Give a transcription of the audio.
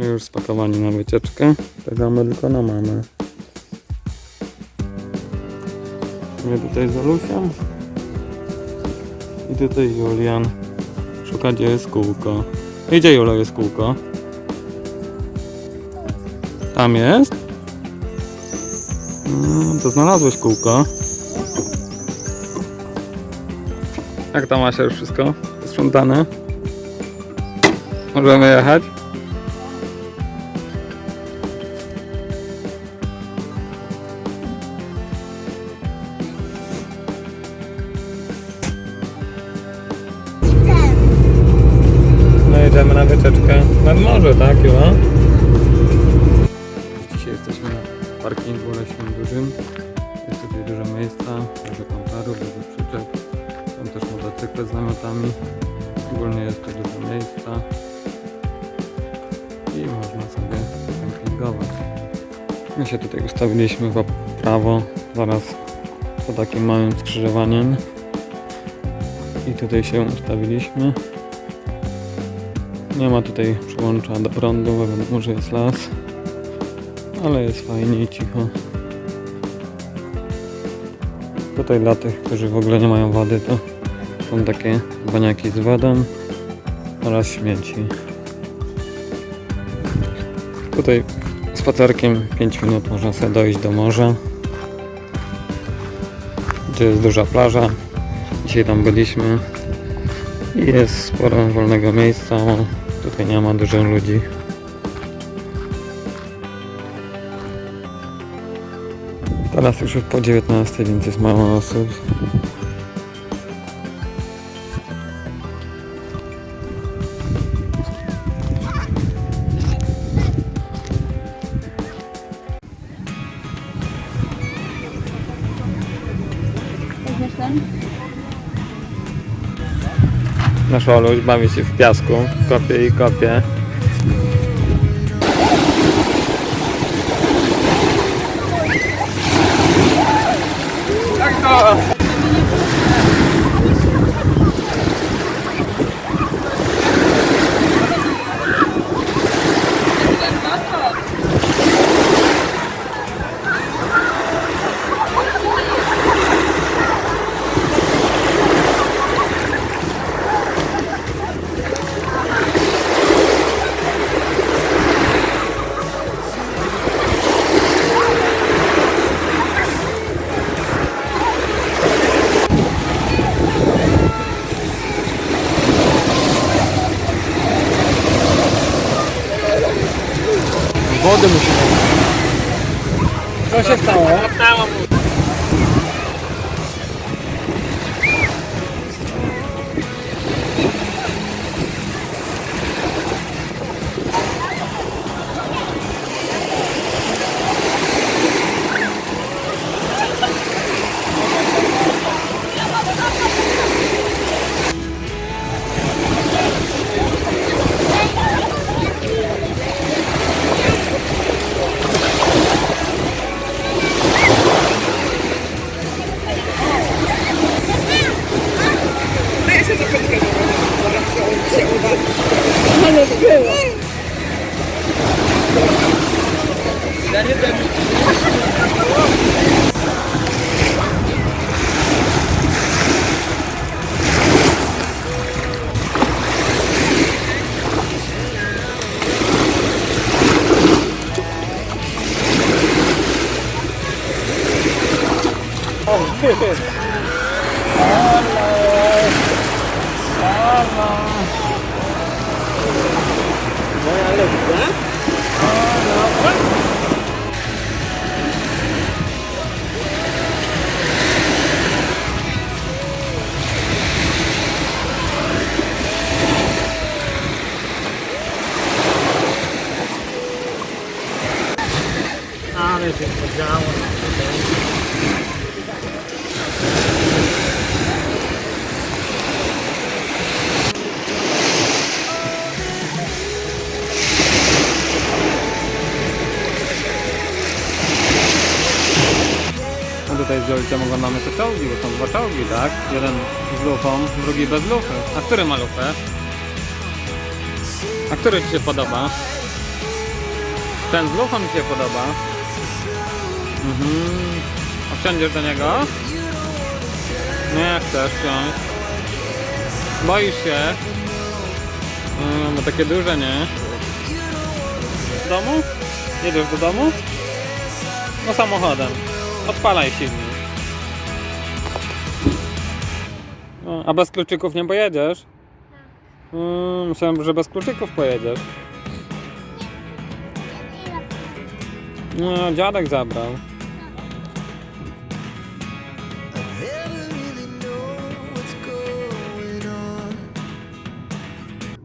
Jesteśmy już spakowani na wycieczkę. Czekamy tylko na mamę. My tutaj z. I tutaj Julian. Szuka gdzie jest kółko. I gdzie Jula jest kółko? Tam jest? No, to znalazłeś kółko. Jak tam Asia już wszystko? Sprzątane? Możemy jechać? Jedziemy na wycieczkę nad morze, tak Jula? Dzisiaj jesteśmy na parkingu leśnym dużym. Jest tutaj dużo miejsca, dużo kamperów, dużo przyczep. Są też motocykle z namiotami. Ogólnie jest tu dużo miejsca. I można sobie kempingować. My się tutaj ustawiliśmy w prawo, zaraz po takim małym skrzyżowaniem. I tutaj się ustawiliśmy. Nie ma tutaj przyłącza do prądu, bo wiadomo, że jest las. Ale jest fajnie i cicho. Tutaj dla tych, którzy w ogóle nie mają wody, to są takie baniaki z wodą oraz śmieci. Tutaj spacerkiem 5 minut można sobie dojść do morza, gdzie jest duża plaża. Dzisiaj tam byliśmy i jest sporo wolnego miejsca. Tutaj nie ma dużo ludzi. Teraz już po 19, więc jest mało osób. Nasz Oluś bawi się w piasku, kopie i kopie. Olha o está, Good. 뭐야 알려줄까? 아, 네, 지금 장원. Tutaj z Jolciem oglądamy te czołgi, bo są dwa czołgi, tak? Jeden z lufą, drugi bez lufy. A który ma lufę? A który Ci się podoba? Ten z lufą mi się podoba. Mhm. A wsiądziesz do niego? Nie chcesz wsiąść. Boisz się? Mm, bo takie duże, nie? Do domu? Jedziesz do domu? No samochodem. Odpalaj silnik. No, a bez kluczyków nie pojedziesz? Mm, myślałem, że bez kluczyków pojedziesz. No, dziadek zabrał.